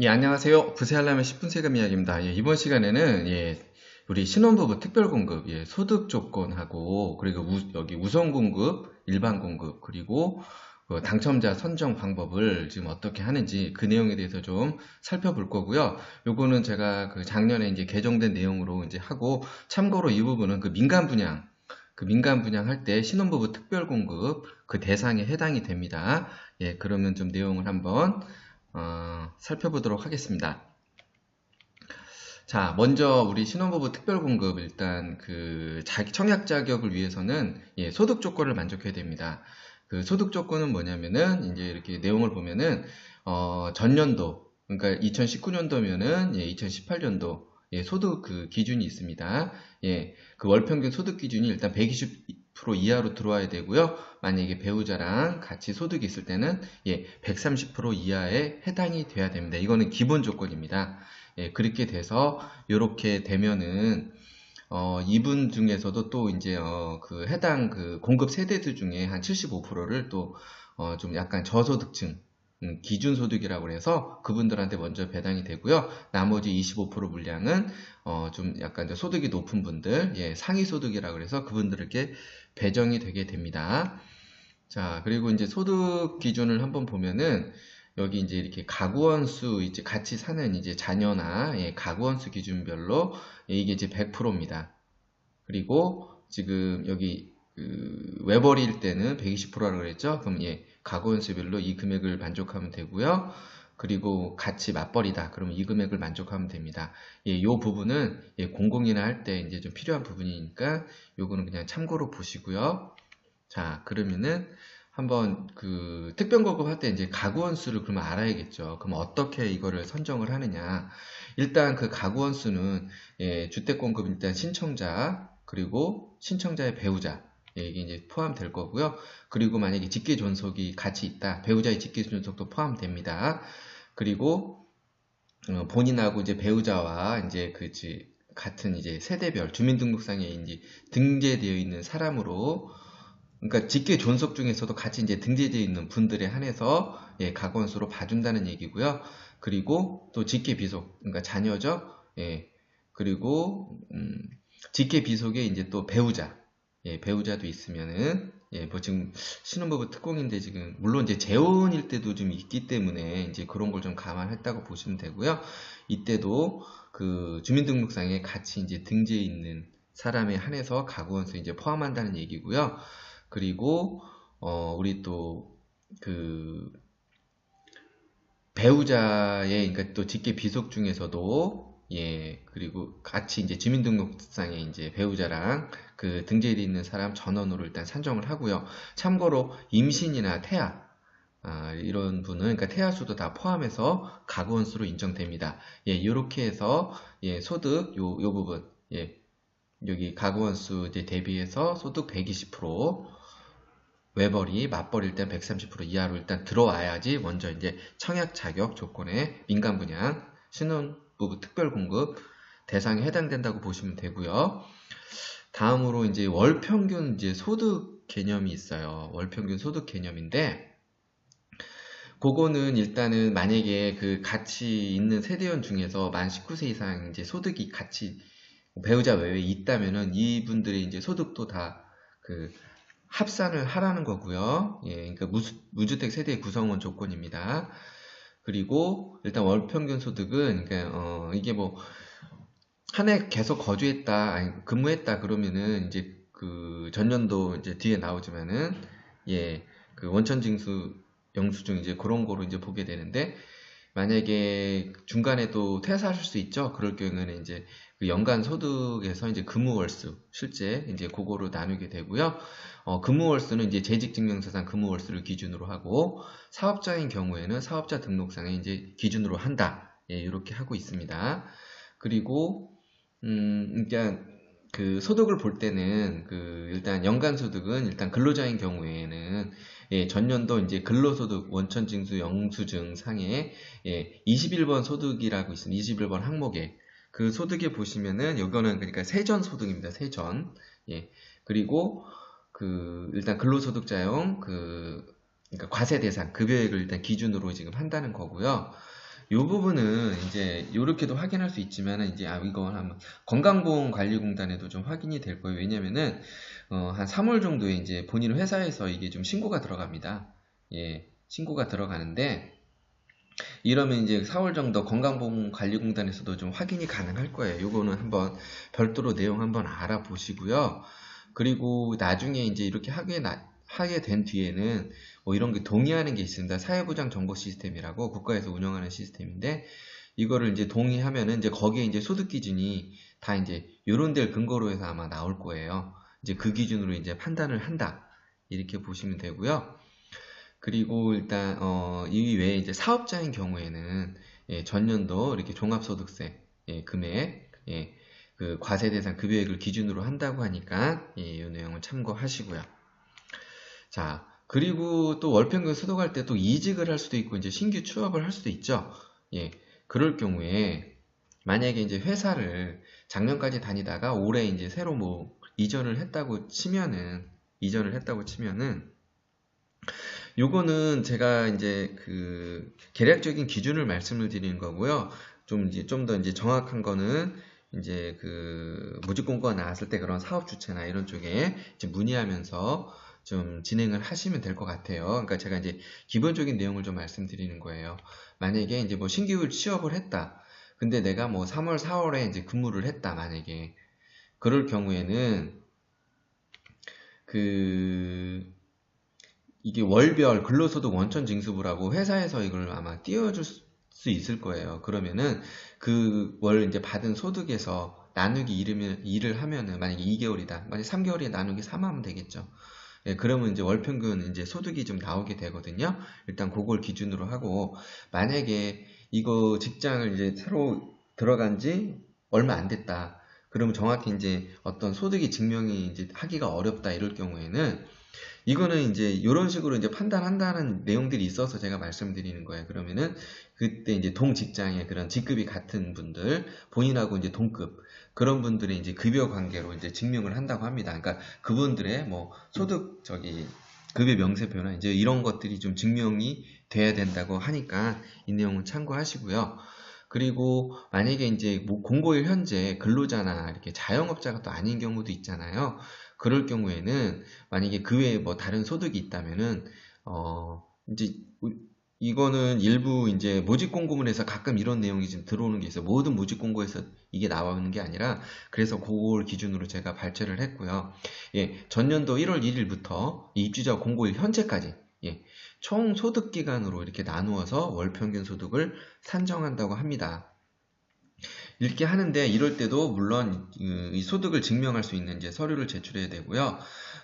예, 안녕하세요. 부세알람의 10분 세금 이야기입니다. 예, 이번 시간에는 예, 우리 신혼부부 특별공급, 예, 소득 조건하고 그리고 우, 여기 우선공급, 일반공급 그리고 그 당첨자 선정 방법을 지금 어떻게 하는지 그 내용에 대해서 좀 살펴볼 거고요. 요거는 제가 그 작년에 이제 개정된 내용으로 이제 하고 참고로 이 부분은 그 민간 분양 그 민간 분양할 때 신혼부부 특별공급 그 대상에 해당이 됩니다. 예, 그러면 좀 내용을 한번 어, 살펴보도록 하겠습니다. 자, 먼저 우리 신혼부부 특별공급 일단 그 청약 자격을 위해서는 예, 소득 조건을 만족해야 됩니다. 그 소득 조건은 뭐냐면은 이제 이렇게 내용을 보면은 어, 전년도 그러니까 2019년도면은 예, 2018년도 예, 소득 그 기준이 있습니다. 예, 그 월평균 소득 기준이 일단 120 130% 이하로 들어와야 되고요. 만약에 배우자랑 같이 소득이 있을 때는 예, 130% 이하에 해당이 돼야 됩니다. 이거는 기본 조건입니다. 예, 그렇게 돼서 이렇게 되면은 어, 이분 중에서도 또 이제 어, 그 해당 그 공급 세대들 중에 한 75%를 또 어, 좀 약간 저소득층 음, 기준 소득이라고 해서 그분들한테 먼저 배당이 되고요. 나머지 25% 물량은 어, 좀 약간 소득이 높은 분들, 예, 상위 소득이라고 해서 그분들에게 배정이 되게 됩니다. 자, 그리고 이제 소득 기준을 한번 보면은 여기 이제 이렇게 가구원 수 이제 같이 사는 이제 자녀나 예, 가구원 수 기준별로 예, 이게 이제 100%입니다. 그리고 지금 여기 그 외벌이일 때는 120%라고 그랬죠? 그럼 예, 가구원 수별로 이 금액을 만족하면 되고요. 그리고 같이 맞벌이다. 그러면 이 금액을 만족하면 됩니다. 예, 이 부분은 예, 공공이나 할 때 이제 좀 필요한 부분이니까 요거는 그냥 참고로 보시고요. 자, 그러면은 한번 그 특별공급 할 때 이제 가구원 수를 그러면 알아야겠죠. 그럼 어떻게 이거를 선정을 하느냐. 일단 그 가구원 수는 예, 주택공급 일단 신청자 그리고 신청자의 배우자 예, 이게 이제 포함될 거고요. 그리고 만약에 직계 존속이 같이 있다. 배우자의 직계 존속도 포함됩니다. 그리고 어, 본인하고 이제 배우자와 이제 그 같은 이제 세대별 주민등록상에 이제 등재되어 있는 사람으로 그러니까 직계 존속 중에서도 같이 이제 등재되어 있는 분들에 한해서 예, 가건수로 봐준다는 얘기고요. 그리고 또 직계 비속 그러니까 자녀죠. 예. 그리고 음, 직계 비속에 이제 또 배우자 예, 배우자도 있으면은 예, 뭐 지금 신혼부부 특공인데 지금 물론 이제 재혼일 때도 좀 있기 때문에 이제 그런 걸 좀 감안했다고 보시면 되고요. 이때도 그 주민등록상에 같이 이제 등재해 있는 사람에 한해서 가구원수 이제 포함한다는 얘기고요. 그리고 어 우리 또 그 배우자의 그러니까 또 직계 비속 중에서도 예, 그리고 같이 이제 주민등록상에 이제 배우자랑 그 등재되어 있는 사람 전원으로 일단 산정을 하고요. 참고로 임신이나 태아, 아, 이런 분은, 그러니까 태아수도 다 포함해서 가구원수로 인정됩니다. 예, 이렇게 해서, 예, 소득, 요, 요 부분, 예, 여기 가구원수 이제 대비해서 소득 120%, 외벌이, 맞벌일 땐 130% 이하로 일단 들어와야지 먼저 이제 청약 자격 조건에 민간 분양, 신혼 부부 특별 공급 대상에 해당된다고 보시면 되고요. 다음으로 이제 월 평균 이제 소득 개념이 있어요. 월 평균 소득 개념인데 그거는 일단은 만약에 그 같이 있는 세대원 중에서 만 19세 이상 이제 소득이 같이 배우자 외에 있다면은 이분들의 이제 소득도 다 그 합산을 하라는 거고요. 예, 그러니까 무주, 무주택 세대 구성원 조건입니다. 그리고 일단 월 평균 소득은 그러니까 어 이게 뭐 한 해 계속 거주했다 아니 근무했다 그러면은 이제 그 전년도 이제 뒤에 나오지만은 예 그 원천 징수 영수증 이제 그런 거로 이제 보게 되는데 만약에 중간에도 퇴사하실 수 있죠. 그럴 경우에는 이제 그 연간 소득에서 이제 근무월수 실제 이제 그거로 나누게 되고요. 어, 근무월수는 이제 재직증명서상 근무월수를 기준으로 하고 사업자인 경우에는 사업자 등록상에 이제 기준으로 한다. 예, 이렇게 하고 있습니다. 그리고 음, 그러니까 그 소득을 볼 때는 그 일단 연간 소득은 일단 근로자인 경우에는 예, 전년도 이제 근로소득 원천징수 영수증 상에 예, 21번 소득이라고 있습니다. 21번 항목에 그 소득에 보시면은 이거는 그러니까 세전 소득입니다. 세전. 예. 그리고 그 일단 근로소득자용 그 그러니까 과세 대상 급여액을 일단 기준으로 지금 한다는 거고요. 이 부분은 이제 이렇게도 확인할 수 있지만 이제 아 이건 한번 건강보험관리공단에도 좀 확인이 될 거예요. 왜냐면은 어, 한 3월 정도에 이제 본인 회사에서 이게 좀 신고가 들어갑니다. 예, 신고가 들어가는데 이러면 이제 4월 정도 건강보험관리공단에서도 좀 확인이 가능할 거예요. 이거는 한번 별도로 내용 한번 알아보시고요. 그리고 나중에 이제 이렇게 하게 나, 하게 된 뒤에는 뭐 이런 게 동의하는 게 있습니다. 사회보장 정보 시스템이라고 국가에서 운영하는 시스템인데 이거를 이제 동의하면은 이제 거기에 이제 소득 기준이 다 이제 요런 데를 근거로 해서 아마 나올 거예요. 이제 그 기준으로 이제 판단을 한다. 이렇게 보시면 되고요. 그리고 일단 어, 이 외에 이제 사업자인 경우에는 예, 전년도 이렇게 종합소득세 예, 금액 예, 그 과세 대상 급여액을 기준으로 한다고 하니까 예, 이 내용을 참고하시고요. 자, 그리고 또 월평균 소득할 때 또 이직을 할 수도 있고 이제 신규 취업을 할 수도 있죠. 예. 그럴 경우에 만약에 이제 회사를 작년까지 다니다가 올해 이제 새로 뭐 이전을 했다고 치면은 이전을 했다고 치면은 요거는 제가 이제 그 계략적인 기준을 말씀을 드리는 거고요. 좀 이제 좀 더 이제 정확한 거는 이제 그 무직 공고가 나왔을 때 그런 사업 주체나 이런 쪽에 이제 문의하면서 좀 진행을 하시면 될 것 같아요. 그러니까 제가 이제 기본적인 내용을 좀 말씀드리는 거예요. 만약에 이제 뭐 신규 취업을 했다. 근데 내가 뭐 3월, 4월에 이제 근무를 했다. 만약에 그럴 경우에는 그 이게 월별 근로소득 원천 징수부라고 회사에서 이걸 아마 띄워줄 수 있을 거예요. 그러면은 그 월 이제 받은 소득에서 나누기 일을, 일을 하면은 만약에 2개월이다. 만약에 3개월에 나누기 3 하면 되겠죠. 예, 그러면 이제 월평균 이제 소득이 좀 나오게 되거든요. 일단 그걸 기준으로 하고 만약에 이거 직장을 이제 새로 들어간 지 얼마 안 됐다. 그러면 정확히 이제 어떤 소득이 증명이 이제 하기가 어렵다 이럴 경우에는 이거는 이제 이런 식으로 이제 판단한다는 내용들이 있어서 제가 말씀드리는 거예요. 그러면은 그때 이제 동직장의 그런 직급이 같은 분들, 본인하고 이제 동급 그런 분들의 이제 급여 관계로 이제 증명을 한다고 합니다. 그러니까 그분들의 뭐 소득 저기 급여 명세 표나 이제 이런 것들이 좀 증명이 돼야 된다고 하니까 이 내용은 참고하시고요. 그리고 만약에 이제 뭐 공고일 현재 근로자나 이렇게 자영업자가 또 아닌 경우도 있잖아요. 그럴 경우에는 만약에 그 외에 뭐 다른 소득이 있다면은 어 이제 이거는 일부 이제 모집 공고문 에서 가끔 이런 내용이 지금 들어오는 게 있어요. 모든 모집 공고에서 이게 나오는 게 아니라 그래서 그걸 기준으로 제가 발췌를 했고요. 예, 전년도 1월 1일부터 입주자 공고일 현재까지 예, 총 소득 기간으로 이렇게 나누어서 월 평균 소득을 산정한다고 합니다. 이렇게 하는데 이럴 때도 물론 이 소득을 증명할 수 있는 이제 서류를 제출해야 되고요.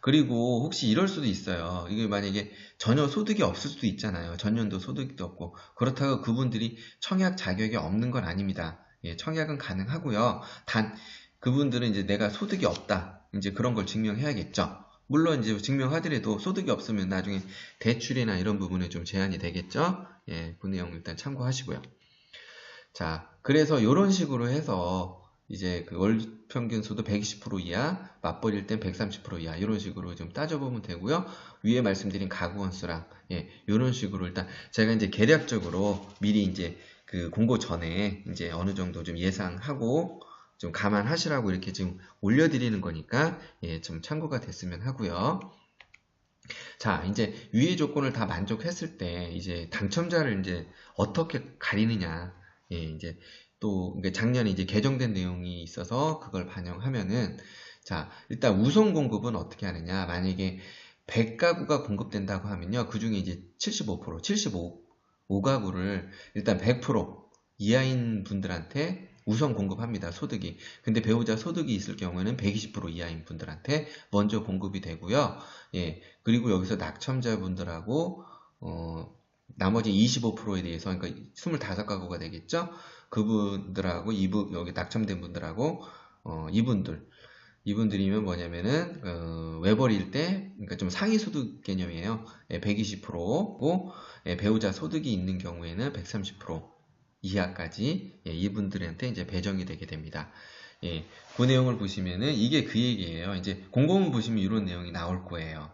그리고 혹시 이럴 수도 있어요. 이게 만약에 전혀 소득이 없을 수도 있잖아요. 전년도 소득도 없고 그렇다고 그분들이 청약 자격이 없는 건 아닙니다. 예, 청약은 가능하고요. 단 그분들은 이제 내가 소득이 없다. 이제 그런 걸 증명해야겠죠. 물론 이제 증명하더라도 소득이 없으면 나중에 대출이나 이런 부분에 좀 제한이 되겠죠. 예, 그 내용 일단 참고하시고요. 자, 그래서 이런 식으로 해서 이제 그 월 평균 소득 120% 이하, 맞벌일 땐 130% 이하 이런 식으로 좀 따져보면 되고요. 위에 말씀드린 가구 원수랑 예, 이런 식으로 일단 제가 이제 계략적으로 미리 이제 그 공고 전에 이제 어느 정도 좀 예상하고 좀 감안하시라고 이렇게 지금 올려드리는 거니까 예, 좀 참고가 됐으면 하고요. 자, 이제 위의 조건을 다 만족했을 때 이제 당첨자를 이제 어떻게 가리느냐 예, 이제 또 작년에 이제 개정된 내용이 있어서 그걸 반영하면은 자 일단 우선 공급은 어떻게 하느냐 만약에 100가구가 공급된다고 하면요 그 중에 이제 75% 75 5가구를 일단 100% 이하인 분들한테 우선 공급합니다. 소득이. 근데 배우자 소득이 있을 경우에는 120% 이하인 분들한테 먼저 공급이 되고요. 예. 그리고 여기서 낙첨자분들하고 어 나머지 25%에 대해서 그러니까 25가구가 되겠죠. 그분들하고 이분 여기 낙첨된 분들하고 어, 이분들 이분들이면 뭐냐면은 어, 외벌일 때 그러니까 좀 상위 소득 개념이에요. 예, 120%고 예, 배우자 소득이 있는 경우에는 130% 이하까지 예, 이분들한테 이제 배정이 되게 됩니다. 예, 그 내용을 보시면은 이게 그 얘기예요. 이제 공고문 보시면 이런 내용이 나올 거예요.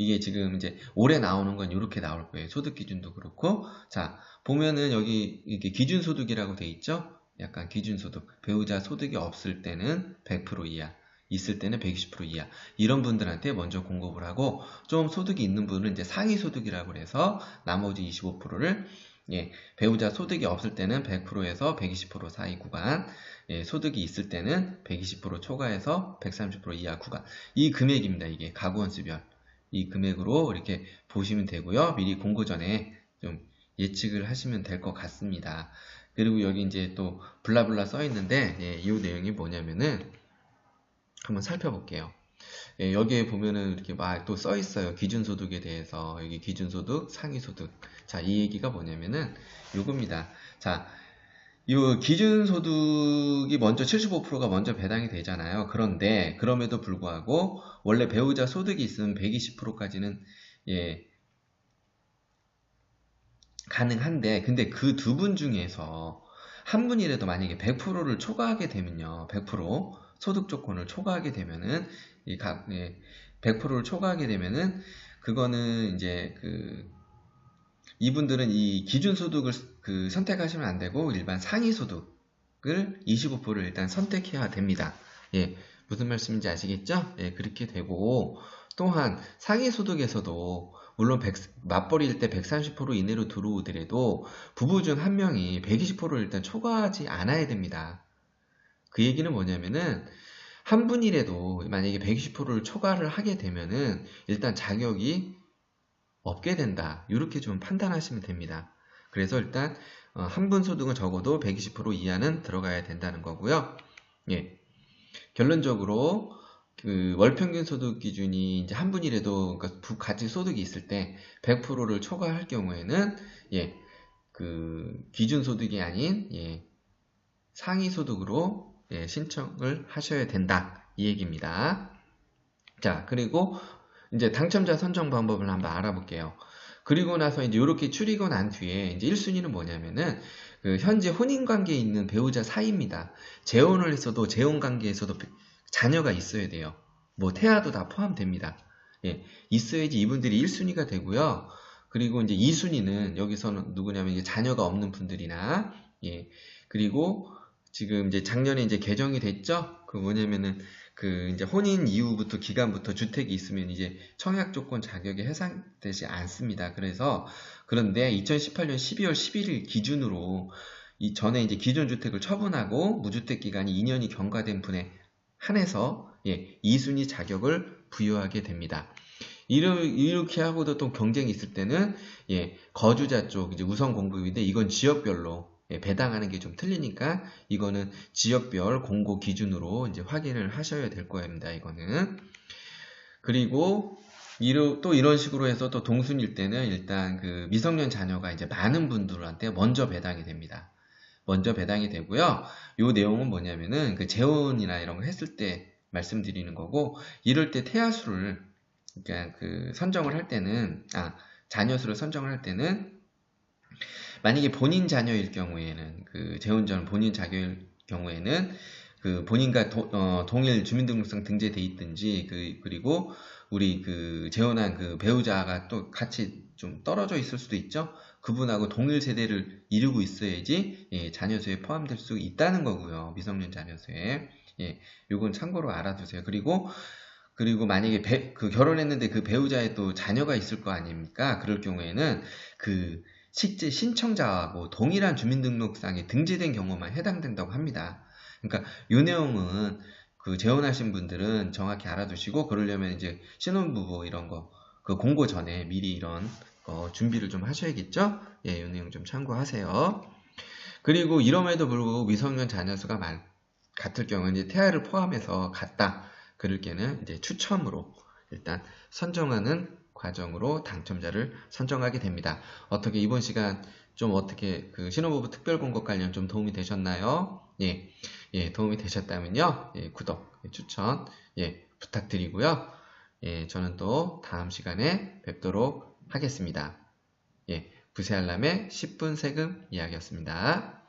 이게 지금 이제 올해 나오는 건 이렇게 나올 거예요. 소득 기준도 그렇고. 자, 보면은 여기 이게 기준 소득이라고 돼 있죠? 약간 기준 소득. 배우자 소득이 없을 때는 100% 이하. 있을 때는 120% 이하. 이런 분들한테 먼저 공급을 하고 좀 소득이 있는 분은 이제 상위 소득이라고 해서 나머지 25%를 예, 배우자 소득이 없을 때는 100%에서 120% 사이 구간, 예, 소득이 있을 때는 120% 초과해서 130% 이하 구간. 이 금액입니다. 이게 가구원수별. 이 금액으로 이렇게 보시면 되고요. 미리 공고 전에 좀 예측을 하시면 될 것 같습니다. 그리고 여기 이제 또 블라블라 써 있는데 예, 이 내용이 뭐냐면은 한번 살펴볼게요. 예, 여기에 보면은 이렇게 막 또 써 있어요. 기준소득에 대해서. 여기 기준소득, 상위소득. 자, 이 얘기가 뭐냐면은 요겁니다. 자, 이 기준 소득이 먼저 75%가 먼저 배당이 되잖아요. 그런데 그럼에도 불구하고 원래 배우자 소득이 있으면 120%까지는 예 가능한데 근데 그 두 분 중에서 한 분이라도 만약에 100%를 초과하게 되면요. 100% 소득 조건을 초과하게 되면은 이 각, 예, 100%를 초과하게 되면은 그거는 이제 그 이분들은 이 기준 소득을 그 선택하시면 안 되고 일반 상위 소득을 25%를 일단 선택해야 됩니다. 예, 무슨 말씀인지 아시겠죠? 예, 그렇게 되고 또한 상위 소득에서도 물론 100, 맞벌이일 때 130% 이내로 들어오더라도 부부 중 한 명이 120%를 일단 초과하지 않아야 됩니다. 그 얘기는 뭐냐면은 한 분이라도 만약에 120%를 초과를 하게 되면은 일단 자격이 없게 된다. 이렇게 좀 판단하시면 됩니다. 그래서 일단 어, 한분 소득은 적어도 120% 이하는 들어가야 된다는 거고요. 예. 결론적으로 그 월평균 소득 기준이 이제 한 분이라도 그러니까 같이 소득이 있을 때 100%를 초과할 경우에는 예. 그 기준 소득이 아닌 예. 상위 소득으로 예, 신청을 하셔야 된다. 이 얘기입니다. 자, 그리고 이제 당첨자 선정 방법을 한번 알아볼게요. 그리고 나서 이제 이렇게 추리고 난 뒤에 이제 1순위는 뭐냐면은 그 현재 혼인 관계에 있는 배우자 사이입니다. 재혼을 했어도 재혼 관계에서도 자녀가 있어야 돼요. 뭐 태아도 다 포함됩니다. 예, 있어야지 이분들이 1순위가 되고요. 그리고 이제 2순위는 여기서는 누구냐면 이제 자녀가 없는 분들이나 예, 그리고 지금 이제 작년에 이제 개정이 됐죠? 그 뭐냐면은 그 이제 혼인 이후부터 기간부터 주택이 있으면 이제 청약 조건 자격이 해당되지 않습니다. 그래서 그런데 2018년 12월 11일 기준으로 이 전에 이제 기존 주택을 처분하고 무주택 기간이 2년이 경과된 분에 한해서 예, 2순위 자격을 부여하게 됩니다. 이렇게 하고도 또 경쟁이 있을 때는 예, 거주자 쪽 이제 우선 공급인데 이건 지역별로 예, 배당하는 게 좀 틀리니까 이거는 지역별 공고 기준으로 이제 확인을 하셔야 될 겁니다. 이거는 그리고 또 이런 식으로 해서 또 동순일 때는 일단 그 미성년 자녀가 이제 많은 분들한테 먼저 배당이 됩니다. 먼저 배당이 되고요. 요 내용은 뭐냐면은 그 재혼이나 이런 거 했을 때 말씀드리는 거고 이럴 때 태아수를 그러니까 그 선정을 할 때는 아 자녀 수를 선정을 할 때는 만약에 본인 자녀일 경우에는 그 재혼전 본인 자녀일 경우에는 그 본인과 도, 어, 동일 주민등록상 등재돼 있든지 그 그리고 우리 그 재혼한 그 배우자가 또 같이 좀 떨어져 있을 수도 있죠. 그분하고 동일 세대를 이루고 있어야지 예, 자녀수에 포함될 수 있다는 거고요. 미성년 자녀수에 예, 요건 참고로 알아두세요. 그리고 그리고 만약에 배, 그 결혼했는데 그 배우자의 또 자녀가 있을 거 아닙니까? 그럴 경우에는 그 실제 신청자하고 동일한 주민등록상에 등재된 경우만 해당된다고 합니다. 그러니까 이 내용은 그 재혼하신 분들은 정확히 알아두시고 그러려면 이제 신혼부부 이런 거 그 공고 전에 미리 이런 거 준비를 좀 하셔야겠죠? 예, 이 내용 좀 참고하세요. 그리고 이럼에도 불구하고 미성년 자녀 수가 많, 같을 경우는 이제 태아를 포함해서 같다. 그럴 때는 이제 추첨으로 일단 선정하는 과정으로 당첨자를 선정하게 됩니다. 어떻게 이번 시간 좀 어떻게 그 신혼부부 특별공고 관련 좀 도움이 되셨나요? 예, 예 도움이 되셨다면요, 예, 구독, 예, 추천, 예, 부탁드리고요. 예, 저는 또 다음 시간에 뵙도록 하겠습니다. 예, 부세 알람의 10분 세금 이야기였습니다.